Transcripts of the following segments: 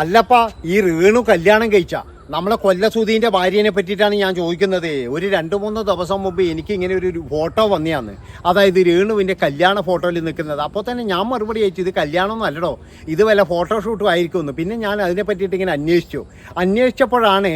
അല്ലപ്പാ ഈ റീണു കല്യാണം കഴിച്ച. നമ്മളെ കൊല്ലസൂതിന്റെ ഭാര്യനെ പറ്റിയിട്ടാണ് ഞാൻ ചോദിക്കുന്നത്. ഒരു രണ്ട് മൂന്ന് ദിവസം മുമ്പ് എനിക്ക് ഇങ്ങനെ ഒരു ഫോട്ടോ വന്നെയാണ് അതായത് രേണുവിന്റെ കല്യാണ ഫോട്ടോയിൽ നിൽക്കുന്നത്. അപ്പോൾ തന്നെ ഞാൻ മറുപടി അയച്ചു ഇത് കല്യാണമൊന്നും അല്ലടോ. ഇത് വല്ല ഫോട്ടോഷൂട്ടും ആയിരിക്കുമെന്ന്. പിന്നെ ഞാൻ അതിനെ പറ്റിയിട്ട് ഇങ്ങനെ അന്വേഷിച്ചു. അന്വേഷിച്ചപ്പോഴാണ്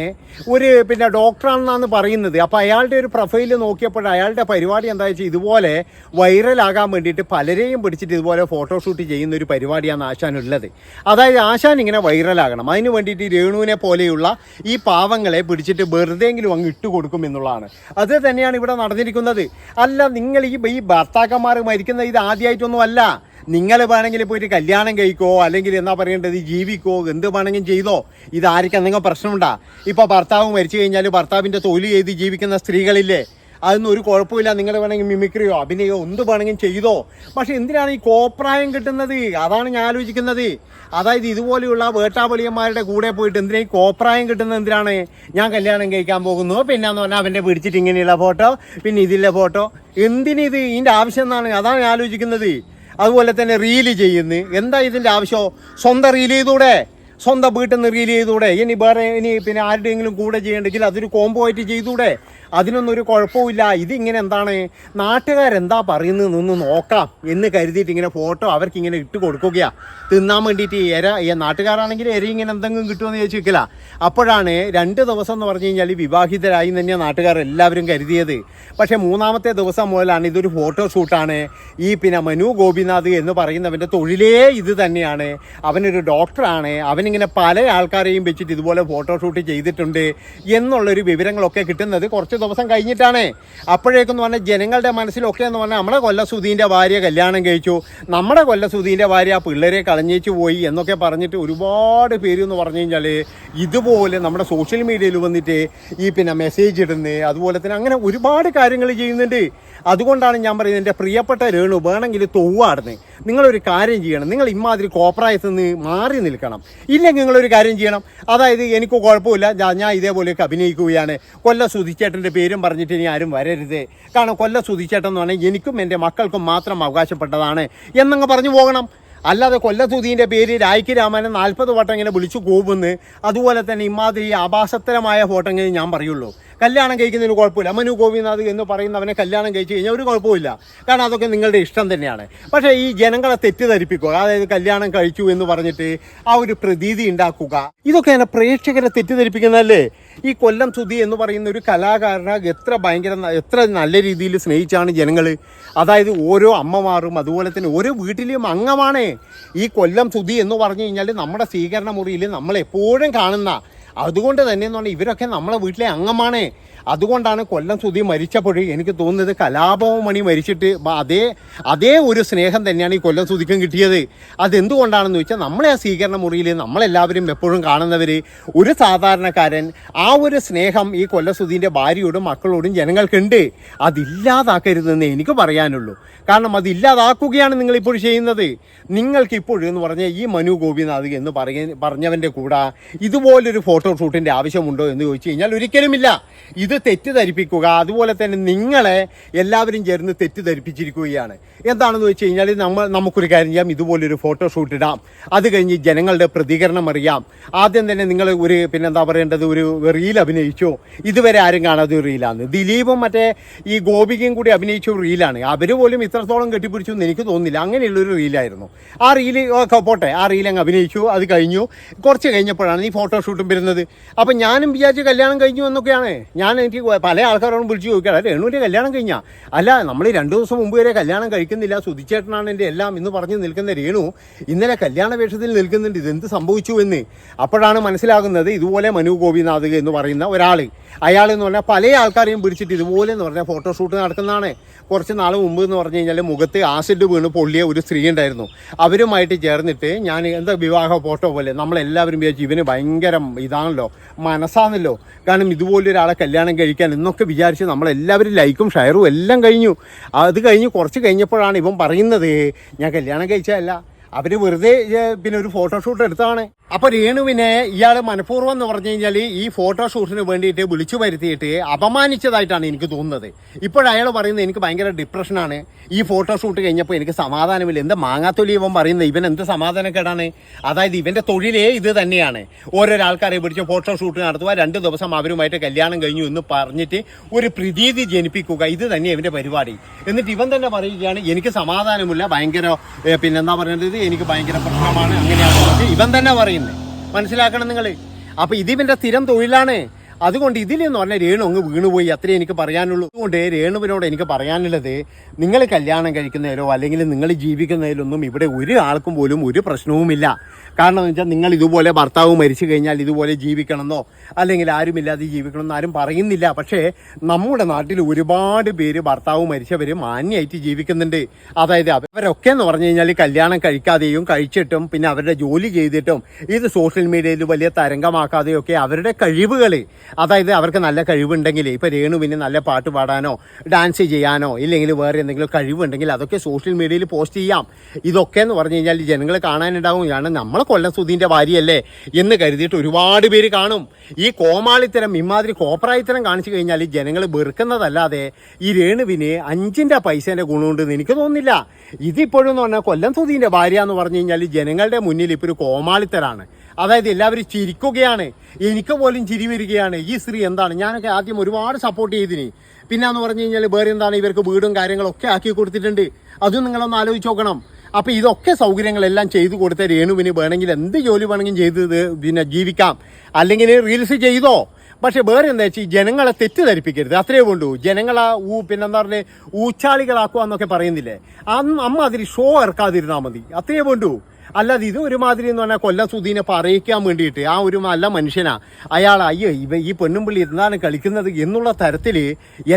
ഒരു പിന്നെ ഡോക്ടറാണെന്നാണ് പറയുന്നത്. അപ്പോൾ അയാളുടെ ഒരു പ്രൊഫൈൽ നോക്കിയപ്പോൾ അയാളുടെ പരിപാടി എന്താ വെച്ചാൽ ഇതുപോലെ വൈറലാകാൻ വേണ്ടിയിട്ട് പലരെയും പിടിച്ചിട്ട് ഇതുപോലെ ഫോട്ടോഷൂട്ട് ചെയ്യുന്ന ഒരു പരിപാടിയാണ് ആശാനുള്ളത് അതായത് ആശാൻ ഇങ്ങനെ വൈറലാകണം അതിന് വേണ്ടിയിട്ട് രേണുവിനെ പോലെയുള്ള ഈ പാവങ്ങളെ പിടിച്ചിട്ട് വെറുതെ എങ്കിലും അങ്ങ് ഇട്ട് കൊടുക്കും എന്നുള്ളതാണ്. അത് തന്നെയാണ് ഇവിടെ നടന്നിരിക്കുന്നത്. അല്ല നിങ്ങൾ ഈ ഈ ഭർത്താക്കന്മാർ മരിക്കുന്ന ഇത് ആദ്യമായിട്ടൊന്നും അല്ല. നിങ്ങൾ വേണമെങ്കിൽ പോയിട്ട് കല്യാണം കഴിക്കോ അല്ലെങ്കിൽ എന്നാ പറയേണ്ടത് ജീവിക്കോ എന്ത് വേണമെങ്കിലും ചെയ്തോ. ഇതായിരിക്കും എന്തെങ്കിലും പ്രശ്നമുണ്ടാ. ഇപ്പോൾ ഭർത്താവ് മരിച്ചു കഴിഞ്ഞാൽ ഭർത്താവിന്റെ തൊഴിൽ ചെയ്ത് ജീവിക്കുന്ന സ്ത്രീകളില്ലേ? അതൊന്നും ഒരു കുഴപ്പമില്ല. നിങ്ങൾ വേണമെങ്കിൽ മിമിക്രിയോ അഭിനയോ എന്ത് വേണമെങ്കിലും ചെയ്തോ. പക്ഷെ എന്തിനാണ് ഈ കോപ്രായം കിട്ടുന്നത്? അതാണ് ഞാൻ ആലോചിക്കുന്നത്. അതായത് ഇതുപോലെയുള്ള വേട്ടാപൊലിയന്മാരുടെ കൂടെ പോയിട്ട് എന്തിനാ ഈ കോപ്രായം കിട്ടുന്നത് എന്തിനാണ്? ഞാൻ കല്യാണം കഴിക്കാൻ പോകുന്നു. പിന്നെ എന്ന് പറഞ്ഞാൽ അവന്റെ പിടിച്ചിട്ട് ഇങ്ങനെയുള്ള ഫോട്ടോ പിന്നെ ഇതിലെ ഫോട്ടോ. എന്തിനിത്? ഇതിന്റെ ആവശ്യം എന്നാണ് അതാണ് ആലോചിക്കുന്നത്. അതുപോലെ തന്നെ റീൽ ചെയ്യുന്നു. എന്താ ഇതിന്റെ ആവശ്യം? സ്വന്തം റീൽ ചെയ്തൂടെ? സ്വന്തം വീട്ടിൽ നിന്ന് റീൽ ചെയ്തൂടെ? ഇനി വേറെ ഇനി പിന്നെ ആരുടെയെങ്കിലും കൂടെ ചെയ്യണ്ടെങ്കിൽ അതൊരു കോംബോ ആയിട്ട് ചെയ്തൂടെ? അതിനൊന്നും ഒരു കുഴപ്പമില്ല ഇതിങ്ങനെ എന്താണ്? നാട്ടുകാരെന്താ പറയുന്നതെന്നൊന്ന് നോക്കാം എന്ന് കരുതിയിട്ട് ഇങ്ങനെ ഫോട്ടോ അവർക്ക് ഇങ്ങനെ ഇട്ട് കൊടുക്കുകയാ. തിന്നാൻ വേണ്ടിയിട്ട് ഇര നാട്ടുകാരാണെങ്കിൽ എര ഇങ്ങനെ എന്തെങ്കിലും കിട്ടുമെന്ന് ചോദിച്ചു വെക്കില്ല അപ്പോഴാണ് രണ്ട് ദിവസം എന്ന് പറഞ്ഞു കഴിഞ്ഞാൽ വിവാഹിതരായി തന്നെ നാട്ടുകാർ എല്ലാവരും കരുതിയത്. പക്ഷേ മൂന്നാമത്തെ ദിവസം മുതലാണ് ഇതൊരു ഫോട്ടോ ഷൂട്ടാണ്. ഈ പിന്നെ മനു ഗോപിനാഥ് എന്ന് പറയുന്നവന്റെ തൊഴിലേ ഇത് തന്നെയാണ്. അവനൊരു ഡോക്ടറാണ്. അവനിങ്ങനെ പല ആൾക്കാരെയും വെച്ചിട്ട് ഇതുപോലെ ഫോട്ടോ ഷൂട്ട് ചെയ്തിട്ടുണ്ട്. എന്നുള്ളൊരു വിവരങ്ങളൊക്കെ കിട്ടുന്നത് കുറച്ച് ദിവസം കഴിഞ്ഞിട്ടാണ്. അപ്പോഴേക്കെന്ന് പറഞ്ഞാൽ ജനങ്ങളുടെ മനസ്സിലൊക്കെ എന്ന് പറഞ്ഞാൽ നമ്മുടെ കൊല്ലസുധീന്റെ ഭാര്യ കല്യാണം കഴിച്ചു. നമ്മുടെ കൊല്ലസുധീന്റെ ഭാര്യ ആ പിള്ളേരെ കളഞ്ഞേച്ചു പോയി എന്നൊക്കെ പറഞ്ഞിട്ട് ഒരുപാട് പേര് എന്ന് പറഞ്ഞു കഴിഞ്ഞാൽ ഇതുപോലെ നമ്മുടെ സോഷ്യൽ മീഡിയയിൽ വന്നിട്ട് ഈ പിന്നെ മെസ്സേജ് ഇടുന്ന അതുപോലെ തന്നെ അങ്ങനെ ഒരുപാട് കാര്യങ്ങൾ ചെയ്യുന്നുണ്ട്. അതുകൊണ്ടാണ് ഞാൻ പറയുന്നത് എന്റെ പ്രിയപ്പെട്ട രേണു വേണമെങ്കിൽ തൊവ്വാടുന്നത്. നിങ്ങളൊരു കാര്യം ചെയ്യണം. നിങ്ങൾ ഇമാതിരി കോപ്രായത്തിൽ നിന്ന് മാറി നിൽക്കണം. ഇല്ലെങ്കിൽ നിങ്ങളൊരു കാര്യം ചെയ്യണം. അതായത് എനിക്ക് കുഴപ്പമില്ല. ഞാൻ ഇതേപോലെയൊക്കെ അഭിനയിക്കുകയാണ്. കൊല്ല സുധിച്ചേട്ടന്റെ പേരും പറഞ്ഞിട്ട് ഇനി ആരും വരരുത്. കാരണം കൊല്ല സുധിച്ചേട്ടൻ എന്ന് പറഞ്ഞാൽ എനിക്കും എന്റെ മക്കൾക്കും മാത്രം അവകാശപ്പെട്ടതാണ്. എന്നങ്ങ് പറഞ്ഞു പോകണം. അല്ലാതെ കൊല്ലത്തുതീന്റെ പേര് രായ്ക്ക് രാമനെ നാൽപ്പത് വട്ടം ഇങ്ങനെ വിളിച്ചു പോകുമെന്ന് അതുപോലെ തന്നെ ഇമാതിരി ആഭാസത്തരമായ ഫോട്ടോ ഇങ്ങനെ ഞാൻ പറയുള്ളൂ. കല്യാണം കഴിക്കുന്നതിന് കുഴപ്പമില്ല. മനു ഗോപിനാഥ് എന്ന് പറയുന്നവനെ കല്യാണം കഴിച്ചു കഴിഞ്ഞാൽ ഒരു കുഴപ്പമില്ല കാരണം അതൊക്കെ നിങ്ങളുടെ ഇഷ്ടം തന്നെയാണ്. പക്ഷേ ഈ ജനങ്ങളെ തെറ്റിദ്ധരിപ്പിക്കുക അതായത് കല്യാണം കഴിച്ചു എന്ന് പറഞ്ഞിട്ട് ആ ഒരു പ്രതീതി ഉണ്ടാക്കുക ഇതൊക്കെ എന്നെ പ്രേക്ഷകരെ തെറ്റിദ്ധരിപ്പിക്കുന്നതല്ലേ? ഈ കൊല്ലം സുധി എന്ന് പറയുന്ന ഒരു കലാകാരനെ എത്ര ഭയങ്കര എത്ര നല്ല രീതിയിൽ സ്നേഹിച്ചാണ് ജനങ്ങൾ അതായത് ഓരോ അമ്മമാരും അതുപോലെ തന്നെ ഓരോ വീട്ടിലെയും അംഗമാണ് ഈ കൊല്ലം സുധി എന്ന് പറഞ്ഞു കഴിഞ്ഞാൽ നമ്മുടെ സ്വീകരണ മുറിയിൽ നമ്മൾ എപ്പോഴും കാണുന്ന. അതുകൊണ്ട് തന്നെ എന്ന് പറഞ്ഞാൽ ഇവരൊക്കെ നമ്മളെ വീട്ടിലെ അംഗമാണ്. അതുകൊണ്ടാണ് കൊല്ലം സുധി മരിച്ചപ്പോൾ എനിക്ക് തോന്നുന്നത് കലാപവും മണി മരിച്ചിട്ട് അതേ അതേ ഒരു സ്നേഹം തന്നെയാണ് ഈ കൊല്ലം സുധിക്കും കിട്ടിയത്. അതെന്തുകൊണ്ടാണെന്ന് വെച്ചാൽ നമ്മളെ ആ സ്വീകരണ മുറിയിൽ നമ്മളെല്ലാവരും എപ്പോഴും കാണുന്നവർ ഒരു സാധാരണക്കാരൻ ആ ഒരു സ്നേഹം ഈ കൊല്ലം സുധീന്റെ ഭാര്യയോടും മക്കളോടും ജനങ്ങൾക്കുണ്ട്. അതില്ലാതാക്കരുതെന്ന് എനിക്ക് പറയാനുള്ളൂ. കാരണം അതില്ലാതാക്കുകയാണ് നിങ്ങളിപ്പോൾ ചെയ്യുന്നത്. നിങ്ങൾക്കിപ്പോഴും എന്ന് പറഞ്ഞാൽ ഈ മനു ഗോപിനാഥ് എന്ന് പറയ പറഞ്ഞവന്റെ കൂടെ ഇതുപോലൊരു ഫോട്ടോ ഷൂട്ടിന്റെ ആവശ്യമുണ്ടോ എന്ന് ചോദിച്ചു കഴിഞ്ഞാൽ ഒരിക്കലുമില്ല. ഇത് തെറ്റിദ്ധരിപ്പിക്കുക. അതുപോലെ തന്നെ നിങ്ങളെ എല്ലാവരും ചേർന്ന് തെറ്റിദ്ധരിപ്പിച്ചിരിക്കുകയാണ്. എന്താണെന്ന് വെച്ച് കഴിഞ്ഞാൽ നമ്മൾ നമുക്കൊരു കാര്യം ചെയ്യാം. ഇതുപോലൊരു ഫോട്ടോ ഷൂട്ട് ഇടാം. അത് കഴിഞ്ഞ് ജനങ്ങളുടെ പ്രതികരണം അറിയാം. ആദ്യം തന്നെ നിങ്ങൾ ഒരു പിന്നെന്താ പറയേണ്ടത്? ഒരു റീൽ അഭിനയിച്ചോ. ഇതുവരെ ആരും കാണാതെ ഒരു റീലാണ് ദിലീപും മറ്റേ ഈ ഗോപികയും കൂടി അഭിനയിച്ച ഒരു റീലാണ് അവർ പോലും ഇത്രത്തോളം കെട്ടിപ്പിടിച്ചു എന്ന് എനിക്ക് തോന്നുന്നില്ല. അങ്ങനെയുള്ളൊരു റീലായിരുന്നു ആ റീൽ പോട്ടെ. ആ റീൽ അങ്ങ് അഭിനയിച്ചു. അത് കഴിഞ്ഞു. കുറച്ച് കഴിഞ്ഞപ്പോഴാണ് ഈ ഫോട്ടോ ഷൂട്ടും വരുന്നത്. അപ്പം ഞാനും വിചാരിച്ച് കല്യാണം കഴിഞ്ഞു എന്നൊക്കെയാണ്. ഞാൻ എനിക്ക് പല ആൾക്കാരോടും വിളിച്ച് ചോദിക്കാം രേണുവിന്റെ കല്യാണം കഴിഞ്ഞാൽ അല്ല നമ്മൾ രണ്ടു ദിവസം മുമ്പ് വരെ കല്യാണം കഴിക്കുന്നില്ല. സുധിച്ചേട്ടനാണ് എന്റെ എല്ലാം എന്ന് പറഞ്ഞ് നിൽക്കുന്ന രേണു ഇന്നലെ കല്യാണ വേഷത്തിൽ നിൽക്കുന്നുണ്ട് ഇതെന്ത് സംഭവിച്ചു എന്ന്. അപ്പോഴാണ് മനസ്സിലാകുന്നത് ഇതുപോലെ മനു ഗോപിനാഥ് എന്ന് പറയുന്ന ഒരാൾ അയാൾ എന്ന് പറഞ്ഞാൽ പല ആൾക്കാരെയും പിടിച്ചിട്ട് ഇതുപോലെ എന്ന് പറഞ്ഞാൽ ഫോട്ടോഷൂട്ട് നടക്കുന്നതാണ്. കുറച്ച് നാൾ മുമ്പ് എന്ന് പറഞ്ഞു കഴിഞ്ഞാൽ മുഖത്ത് ആസിഡ് വീണ് പൊള്ളിയ ഒരു സ്ത്രീ ഉണ്ടായിരുന്നു. അവരുമായിട്ട് ചേർന്നിട്ട് ഞാൻ എന്താ വിവാഹ ഫോട്ടോ പോലെ നമ്മളെല്ലാവരും വിചാരിച്ചു ഇവന് ഭയങ്കര ഇതാണല്ലോ മനസ്സാണല്ലോ. കാരണം ഇതുപോലെ ഒരാളെ കല്യാണം കഴിക്കാൻ എന്നൊക്കെ വിചാരിച്ച് നമ്മളെല്ലാവരും ലൈക്കും ഷെയറും എല്ലാം കഴിഞ്ഞു. അത് കഴിഞ്ഞ് കുറച്ച് കഴിഞ്ഞപ്പോഴാണ് ഇവൻ പറയുന്നത് ഞാൻ കല്യാണം കഴിച്ചതല്ല അവർ വെറുതെ പിന്നെ ഒരു ഫോട്ടോഷൂട്ട് എടുത്താണ് അപ്പൊ രേണുവിനെ ഇയാൾ മനഃപൂർവം എന്ന് പറഞ്ഞു കഴിഞ്ഞാൽ ഈ ഫോട്ടോഷൂട്ടിന് വേണ്ടിയിട്ട് വിളിച്ചു വരുത്തിയിട്ട് അപമാനിച്ചതായിട്ടാണ് എനിക്ക് തോന്നുന്നത്. ഇപ്പോഴയാൾ പറയുന്നത് എനിക്ക് ഭയങ്കര ഡിപ്രഷനാണ് ഈ ഫോട്ടോഷൂട്ട് കഴിഞ്ഞപ്പോൾ എനിക്ക് സമാധാനമില്ല. എന്താ മാങ്ങാത്തൊലി ഇവൻ പറയുന്നത്? ഇവൻ എന്ത് സമാധാനക്കേടാണ്? അതായത് ഇവന്റെ തൊഴിലേ ഇത് തന്നെയാണ്. ഓരോരോ ആൾക്കാരെ പിടിച്ച് ഫോട്ടോഷൂട്ട് നടത്തുക. രണ്ട് ദിവസം അവരുമായിട്ട് കല്യാണം കഴിഞ്ഞു എന്ന് പറഞ്ഞിട്ട് ഒരു പ്രതീതി ജനിപ്പിക്കുക. ഇത് തന്നെ ഇവന്റെ പരിപാടി. എന്നിട്ട് ഇവൻ തന്നെ പറയുകയാണ് എനിക്ക് സമാധാനമില്ല. ഭയങ്കര പിന്നെന്താ പറയുന്നത്? എനിക്ക് ഭയങ്കര പ്രശ്നമാണ്. അങ്ങനെയാണ് ഇവൻ തന്നെ പറയുന്നത് മനസ്സിലാക്കണം നിങ്ങൾ അപ്പൊ ഇത് ഇവന്റെ സ്ഥിരം തൊഴിലാണ്. അതുകൊണ്ട് ഇതിലെന്ന് പറഞ്ഞാൽ രേണു അങ്ങ് വീണുപോയി. അത്രേ എനിക്ക് പറയാനുള്ളൂ. അതുകൊണ്ട് രേണുവിനോട് എനിക്ക് പറയാനുള്ളത് നിങ്ങൾ കല്യാണം കഴിക്കുന്നതിലോ അല്ലെങ്കിൽ നിങ്ങൾ ജീവിക്കുന്നതിലൊന്നും ഇവിടെ ഒരു ആൾക്കും പോലും ഒരു പ്രശ്നവുമില്ല. കാരണം എന്ന് വെച്ചാൽ നിങ്ങൾ ഇതുപോലെ ഭർത്താവ് മരിച്ചു കഴിഞ്ഞാൽ ഇതുപോലെ ജീവിക്കണമെന്നോ അല്ലെങ്കിൽ ആരുമില്ലാതെ ജീവിക്കണമെന്നോ ആരും പറയുന്നില്ല. പക്ഷേ നമ്മുടെ നാട്ടിൽ ഒരുപാട് പേര് ഭർത്താവ് മരിച്ചവർ മാന്യമായിട്ട് ജീവിക്കുന്നുണ്ട്. അതായത് അവരൊക്കെ എന്ന് പറഞ്ഞു കഴിഞ്ഞാൽ കല്യാണം കഴിക്കാതെയും കഴിച്ചിട്ടും പിന്നെ അവരുടെ ജോലി ചെയ്തിട്ടും ഇത് സോഷ്യൽ മീഡിയയിൽ വലിയ തരംഗമാക്കാതെയും ഒക്കെ അവരുടെ കഴിവുകൾ അതായത് അവർക്ക് നല്ല കഴിവുണ്ടെങ്കിൽ ഇപ്പോൾ രേണുവിന് നല്ല പാട്ട് പാടാനോ ഡാൻസ് ചെയ്യാനോ ഇല്ലെങ്കിൽ വേറെ എന്തെങ്കിലും കഴിവുണ്ടെങ്കിൽ അതൊക്കെ സോഷ്യൽ മീഡിയയിൽ പോസ്റ്റ് ചെയ്യാം. ഇതൊക്കെ എന്ന് പറഞ്ഞു കഴിഞ്ഞാൽ ജനങ്ങൾ കാണാനുണ്ടാവും. കാരണം നമ്മളെ കൊല്ലം സുധീന്റെ ഭാര്യയല്ലേ എന്ന് കരുതിയിട്ട് ഒരുപാട് പേര് കാണും. ഈ കോമാളിത്തരം ഇമാതിരി കോപ്രായിത്തരം കാണിച്ചു കഴിഞ്ഞാൽ ജനങ്ങൾ വെറുക്കുന്നതല്ലാതെ ഈ രേണുവിന് അഞ്ചിന്റെ പൈസേന്റെ ഗുണമുണ്ടെന്ന് എനിക്ക് തോന്നുന്നില്ല. ഇതിപ്പോഴും എന്ന് പറഞ്ഞാൽ കൊല്ലം സുധീന്റെ ഭാര്യ എന്ന് പറഞ്ഞു കഴിഞ്ഞാൽ ജനങ്ങളുടെ മുന്നിൽ ഇപ്പോൾ ഒരു കോമാളിത്തരാണ്. അതായത് എല്ലാവരും ചിരിക്കുകയാണ്. എനിക്ക് പോലും ചിരി വരികയാണ്. ഈ സ്ത്രീ എന്താണ്? ഞാനൊക്കെ ആദ്യം ഒരുപാട് സപ്പോർട്ട് ചെയ്തിനി. പിന്നെ എന്ന് പറഞ്ഞു കഴിഞ്ഞാൽ വേറെ എന്താണ് ഇവർക്ക് വീടും കാര്യങ്ങളൊക്കെ ആക്കി കൊടുത്തിട്ടുണ്ട്. അതും നിങ്ങളൊന്ന് ആലോചിച്ച് നോക്കണം. അപ്പോൾ ഇതൊക്കെ സൗകര്യങ്ങളെല്ലാം ചെയ്തു കൊടുത്ത രേണുവിന് വേണമെങ്കിൽ എന്ത് ജോലി വേണമെങ്കിലും ചെയ്ത് പിന്നെ ജീവിക്കാം. അല്ലെങ്കിൽ റീൽസ് ചെയ്തോ? പക്ഷെ വേറെ എന്താ വെച്ചാൽ ജനങ്ങളെ തെറ്റിദ്ധരിപ്പിക്കരുത്. അത്രയേ വേണ്ടൂ ജനങ്ങളെ ഊ പിന്നെന്താ പറയുക ഊച്ചാളികളാക്കുക എന്നൊക്കെ പറയുന്നില്ലേ? അന്ന് അമ്മ അതിൽ ഷോ ഇറക്കാതിരുന്നാൽ മതി. അത്രയേ വേണ്ടൂ അല്ലാതെ ഇത് ഒരുമാതിരി എന്ന് പറഞ്ഞാൽ കൊല്ല സുധീനെ പറയിക്കാൻ വേണ്ടിയിട്ട് ആ ഒരു നല്ല മനുഷ്യനാ. അയാൾ അയ്യോ ഇവ ഈ പെണ്ണും പുള്ളി എന്താണ് കളിക്കുന്നത് എന്നുള്ള തരത്തിൽ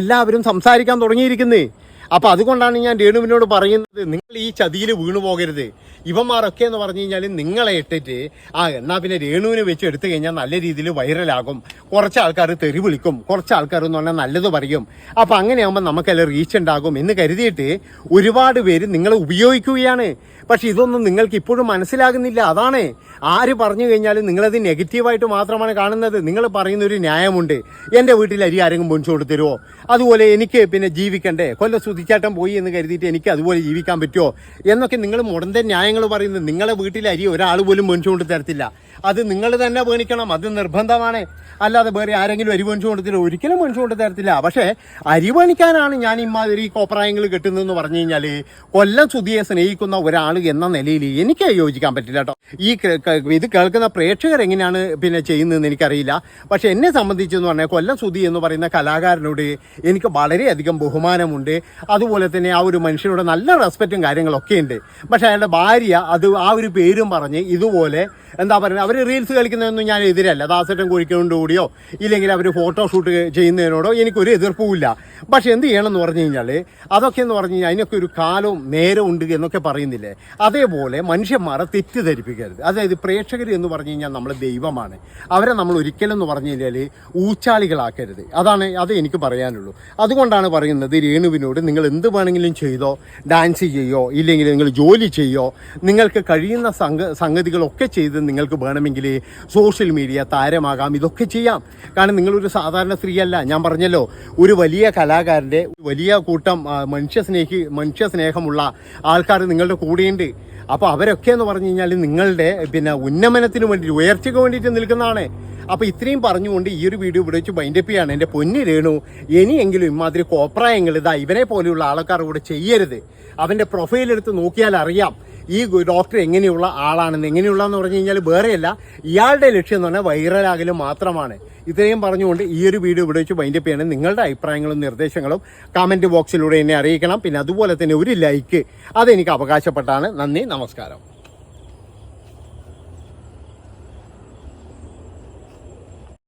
എല്ലാവരും സംസാരിക്കാൻ തുടങ്ങിയിരിക്കുന്നത് അപ്പൊ അതുകൊണ്ടാണ് ഞാൻ രേണുവിനോട് പറയുന്നത് നിങ്ങൾ ഈ ചതിയിൽ വീണു പോകരുത്. ഇവന്മാരൊക്കെ എന്ന് പറഞ്ഞു കഴിഞ്ഞാൽ നിങ്ങളെ ഇട്ടിട്ട് ആ എന്നാ പിന്നെ രേണുവിനെ വെച്ച് എടുത്തു കഴിഞ്ഞാൽ നല്ല രീതിയിൽ വൈറലാകും. കുറച്ച് ആൾക്കാർ തെറി വിളിക്കും. കുറച്ച് ആൾക്കാർ എന്ന് പറഞ്ഞാൽ നല്ലത് പറയും. അപ്പൊ അങ്ങനെയാകുമ്പോൾ നമുക്കെല്ലാം റീച്ച് ഉണ്ടാകും എന്ന് കരുതിയിട്ട് ഒരുപാട് പേര് നിങ്ങളെ ഉപയോഗിക്കുകയാണ്. പക്ഷെ ഇതൊന്നും നിങ്ങൾക്ക് ഇപ്പോഴും മനസ്സിലാകുന്നില്ല. അതാണ്. ആര് പറഞ്ഞു കഴിഞ്ഞാലും നിങ്ങളത് നെഗറ്റീവായിട്ട് മാത്രമാണ് കാണുന്നത്. നിങ്ങൾ പറയുന്ന ഒരു ന്യായമുണ്ട്. എന്റെ വീട്ടിൽ അരി ആരെങ്കിലും പൊഞ്ചു കൊടുത്തരുമോ അതുപോലെ എനിക്ക് പിന്നെ ജീവിക്കണ്ടേ? കൊല്ല സുതിച്ചാട്ടം പോയി എന്ന് കരുതിയിട്ട് എനിക്ക് അതുപോലെ ജീവിക്കാൻ പറ്റുമോ? എന്നൊക്കെ നിങ്ങൾ മുടന്തൻ ന്യായങ്ങൾ പറയുന്നത് നിങ്ങളെ വീട്ടിൽ അരി ഒരാൾ പോലും മനുഷ്യൻ കൊണ്ട് തരത്തില്ല. അത് നിങ്ങൾ തന്നെ വേണിക്കണം അത് നിർബന്ധമാണ്. അല്ലാതെ വേറെ ആരെങ്കിലും അരി മേടിച്ചു കൊടുത്തില്ല ഒരിക്കലും മേടിച്ചു കൊണ്ട് തരത്തില്ല. പക്ഷേ അരി മേടിക്കാനാണ് ഞാൻ ഇമാതിരി കോപ്രായങ്ങൾ കിട്ടുന്നതെന്ന് പറഞ്ഞു കഴിഞ്ഞാൽ കൊല്ലം സുധിയെ സ്നേഹിക്കുന്ന ഒരാൾ എന്ന നിലയിൽ എനിക്ക് യോജിക്കാൻ പറ്റില്ല കേട്ടോ. ഈ ഇത് കേൾക്കുന്ന പ്രേക്ഷകർ എങ്ങനെയാണ് പിന്നെ ചെയ്യുന്നതെന്ന് എനിക്കറിയില്ല. പക്ഷെ എന്നെ സംബന്ധിച്ചെന്ന് പറഞ്ഞാൽ കൊല്ലം സുധി എന്ന് പറയുന്ന കലാകാരനോട് എനിക്ക് വളരെയധികം ബഹുമാനമുണ്ട്. അതുപോലെ തന്നെ ആ ഒരു മനുഷ്യനോട് നല്ല റെസ്പെക്റ്റും കാര്യങ്ങളൊക്കെ ഉണ്ട് പക്ഷെ അയാളുടെ ഭാര്യ അത് ആ ഒരു പേരും പറഞ്ഞ് ഇതുപോലെ എന്താ പറയുക അവർ റീൽസ് കളിക്കുന്നതൊന്നും ഞാൻ എതിരല്ല. ദാസേട്ടൻ കോഴിക്കൊണ്ട് കൂടിയോ ഇല്ലെങ്കിൽ അവർ ഫോട്ടോഷൂട്ട് ചെയ്യുന്നതിനോടോ എനിക്കൊരു എതിർപ്പുമില്ല. പക്ഷെ എന്ത് ചെയ്യണം എന്ന് പറഞ്ഞു കഴിഞ്ഞാൽ അതൊക്കെ എന്ന് പറഞ്ഞു കഴിഞ്ഞാൽ അതിനൊക്കെ ഒരു കാലവും നേരം ഉണ്ട് എന്നൊക്കെ പറയുന്നില്ലേ? അതേപോലെ മനുഷ്യന്മാരെ തെറ്റിദ്ധരിപ്പിക്കരുത്. അതായത് പ്രേക്ഷകർ എന്ന് പറഞ്ഞു കഴിഞ്ഞാൽ നമ്മൾ ദൈവമാണ്. അവരെ നമ്മൾ ഒരിക്കലും എന്ന് പറഞ്ഞു കഴിഞ്ഞാൽ ഊച്ചാളികളാക്കരുത്. അതാണ് അത് എനിക്ക് പറയാനുള്ളൂ. അതുകൊണ്ടാണ് പറയുന്നത് രേണുവിനോട് നിങ്ങൾ എന്ത് വേണമെങ്കിലും ചെയ്തോ ഡാൻസ് ചെയ്യോ ഇല്ലെങ്കിൽ നിങ്ങൾ ജോലി ചെയ്യോ നിങ്ങൾക്ക് കഴിയുന്ന സംഗ സംഗതികളൊക്കെ ചെയ്ത് നിങ്ങൾക്ക് വേണമെങ്കിൽ സോഷ്യൽ മീഡിയ താരമാകാം. ഇതൊക്കെ ചെയ്യാം. കാരണം നിങ്ങളൊരു സാധാരണ സ്ത്രീയല്ല. ഞാൻ പറഞ്ഞല്ലോ ഒരു വലിയ കലാകാരന്റെ വലിയ കൂട്ടം മനുഷ്യസ്നേഹി മനുഷ്യ സ്നേഹി മനുഷ്യ സ്നേഹമുള്ള ആൾക്കാർ നിങ്ങളുടെ കൂടെയുണ്ട്. അപ്പോൾ അവരൊക്കെ എന്ന് പറഞ്ഞു കഴിഞ്ഞാൽ നിങ്ങളുടെ പിന്നെ ഉന്നമനത്തിന് വേണ്ടി ഉയർച്ചയ്ക്ക് വേണ്ടിയിട്ട് നിൽക്കുന്നതാണ്. അപ്പോൾ ഇത്രയും പറഞ്ഞുകൊണ്ട് ഈ ഒരു വീഡിയോ ഇവിടെ വെച്ച് ബൈൻഡപ്പ് ചെയ്യാണ്. എന്റെ പൊന്നി രേണു ഇനിയെങ്കിലും ഇമാതിരി കോപ്രായങ്ങൾ ഇതാ ഇവനെ പോലെയുള്ള ആൾക്കാർ കൂടെ ചെയ്യരുത്. അവന്റെ പ്രൊഫൈലെടുത്ത് നോക്കിയാൽ അറിയാം. ഈ ഡോക്ടർ എങ്ങനെയുള്ള ആളാണെന്ന് എങ്ങനെയുള്ളതെന്ന് പറഞ്ഞു കഴിഞ്ഞാൽ വേറെയല്ല. ഇയാളുടെ ലക്ഷ്യം എന്ന് പറഞ്ഞാൽ വൈറലാകലും മാത്രമാണ്. ഇത്രയും പറഞ്ഞുകൊണ്ട് ഈ ഒരു വീഡിയോ ഇവിടെ വെച്ച് വൈൻഡപ്പ് ചെയ്യണം. നിങ്ങളുടെ അഭിപ്രായങ്ങളും നിർദ്ദേശങ്ങളും കമന്റ് ബോക്സിലൂടെ എന്നെ അറിയിക്കണം. പിന്നെ അതുപോലെ തന്നെ ഒരു ലൈക്ക് അതെനിക്ക് അവകാശപ്പെട്ടാണ്. നന്ദി നമസ്കാരം.